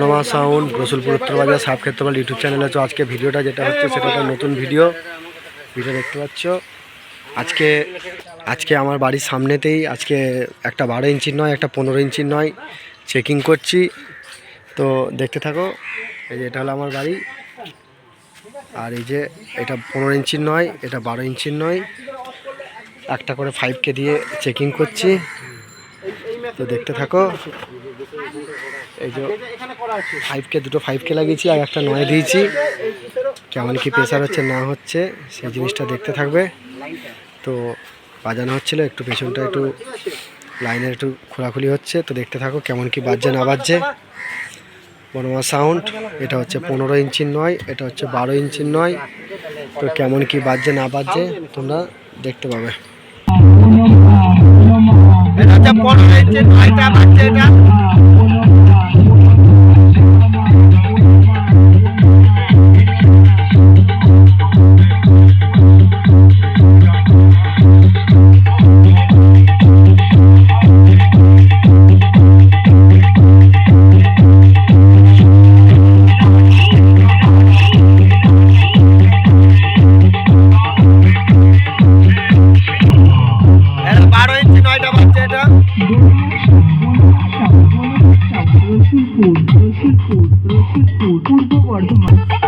মনোমা sound Rasulpur উত্তর বাজার sub Kshetrapal YouTube চ্যানেলে তো আজকে ভিডিওটা যেটা হচ্ছে সেটা একটা নতুন ভিডিও। ভিডিও দেখতে পাচ্ছ? আজকে আজকে আমার বাড়ির সামনেতেই আজকে একটা বারো ইঞ্চির নয়, একটা পনেরো ইঞ্চির নয় চেকিং করছি। তো দেখতে থাকো, এই যে এটা হলো আমার বাড়ি। আর এই যে এটা পনেরো ইঞ্চির নয়, এটা বারো ইঞ্চির নয়। একটা করে ফাইভকে দিয়ে চেকিং করছি। তো দেখতে থাকো। এই যে ফাইভকে দুটো ফাইভকে লাগিয়েছি আর একটা নয় দিয়েছি। কেমন কি প্রেশার হচ্ছে না হচ্ছে, সেই জিনিসটা দেখতে থাকবে। তো বাজানো হচ্ছিল, একটু পেছনটা একটু লাইনের একটু খোলাখুলি হচ্ছে। তো দেখতে থাকো কেমন কি বাজছে, না বাজছে। বনমা সাউন্ড এটা হচ্ছে পনেরো ইঞ্চির নয়, এটা হচ্ছে বারো ইঞ্চির নয়। তো কেমন কি বাজছে, না বাজছে, তোমরা দেখতে পাবে। এটা হচ্ছে পনেরো ইঞ্চির নয়টা এটা এটা। নয়টা বাজছে এটা। পূর্ব বর্ধমান।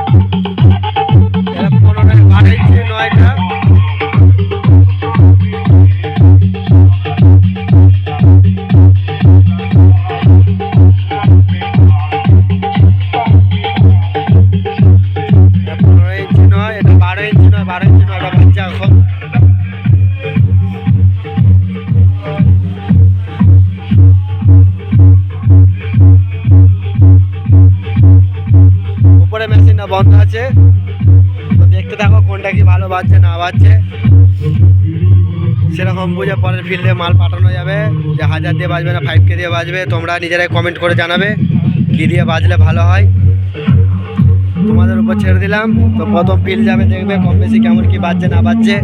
মেশিনটা বন্ধ আছে। তো দেখতে থাকো কোনটা কি ভালো বাজছে, না বাজছে। সেরকম বুঝে পরের ফিল্ডে মাল পাঠানো যাবে। যে হাজার দিয়ে বাজবে না ফাইভ কে দিয়ে বাজবে, তোমরা নিজেরাই কমেন্ট করে জানাবে কি দিয়ে বাজলে ভালো হয়। তোমাদের উপর ছেড়ে দিলাম। তো প্রথম ফিল যাবে, দেখবে কম বেশি কেমন কি বাজছে, না বাজছে।